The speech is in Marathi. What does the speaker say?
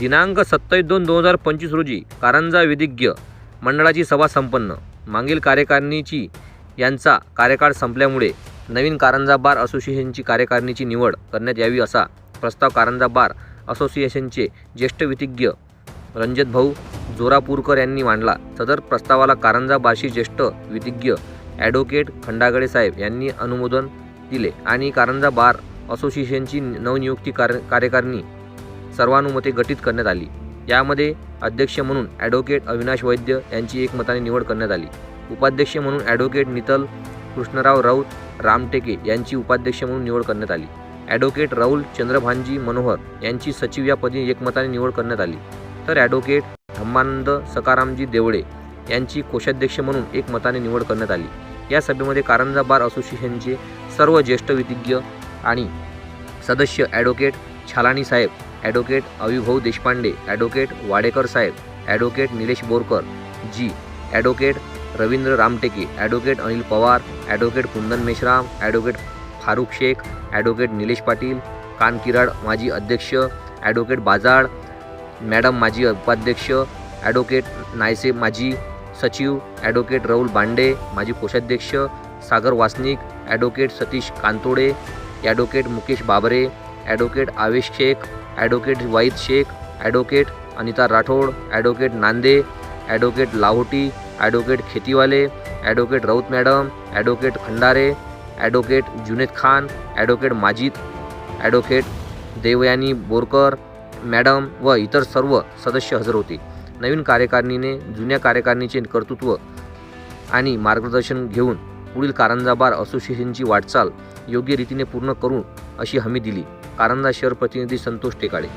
दिनांक सत्तावीस दोन दोन हजार पंचवीस रोजी कारंजा विधिज्ञ मंडळाची सभा संपन्न. मागील कार्यकारिणीची यांचा कार्यकाळ संपल्यामुळे नवीन कारंजा बार असोसिएशनची कार्यकारिणीची निवड करण्यात यावी असा प्रस्ताव कारंजा बार असोसिएशनचे ज्येष्ठ विधिज्ञ रंजत भाऊ जोरापूरकर यांनी मांडला. सदर प्रस्तावाला कारंजा बारशी ज्येष्ठ विधिज्ञ ॲडव्होकेट खंडागडे साहेब यांनी अनुमोदन दिले आणि कारंजा बार असोसिएशनची नवनियुक्ती कार्य कार्यकारिणी सर्वानुमते गठीत करण्यात आली. यामध्ये अध्यक्ष म्हणून ॲडव्होकेट अविनाश वैद्य यांची एकमताने निवड करण्यात आली. उपाध्यक्ष म्हणून ॲडव्होकेट नितल कृष्णराव राऊत रामटेके यांची उपाध्यक्ष म्हणून निवड करण्यात आली. ॲडव्होकेट राहुल चंद्रभानजी मनोहर यांची सचिव या पदी एकमताने निवड करण्यात आली. तर ॲडव्होकेट धम्मानंद सकारामजी देवळे यांची कोषाध्यक्ष म्हणून एकमताने निवड करण्यात आली. या सभेमध्ये कारंजा बार असोसिएशनचे सर्व ज्येष्ठ विधिज्ञ आणि सदस्य advocate Chhalani saheb advocate Avibhau Deshpande advocate Wadekar saheb advocate Nilesh Borkar ji advocate Ravindra Ramteke advocate Anil Pawar advocate Kundan Meshram advocate Farukh Shaikh advocate Nilesh Patil Kankirad माजी अध्यक्ष ॲडव्होकेट बाजाळ मॅडम माजी उपाध्यक्ष ॲडव्होकेट नायसे माजी सचिव ॲडव्होकेट राहुल बांडे माजी कोषाध्यक्ष Sagar Wasnik advocate Satish Kantode advocate Mukesh Babre advocate Avesh Shaikh advocate Waid Shaikh advocate Anita Rathod advocate Nande advocate Lahoti advocate Khetiwale advocate Raut madam advocate Khandare advocate Junaid Khan advocate Majid advocate Devyani Borkar madam व इतर सर्व सदस्य हजर होते. नवीन कार्यकारिणीने जुन्या कार्यकारिणीचे कर्तृत्व आणि मार्गदर्शन घेऊन पुढील कारंजाबार असोसिएशनची वाटचाल योग्य रीतीने पूर्ण करू अशी हमी दिली. कारंजा शहर प्रतिनिधी संतोष टेकाळे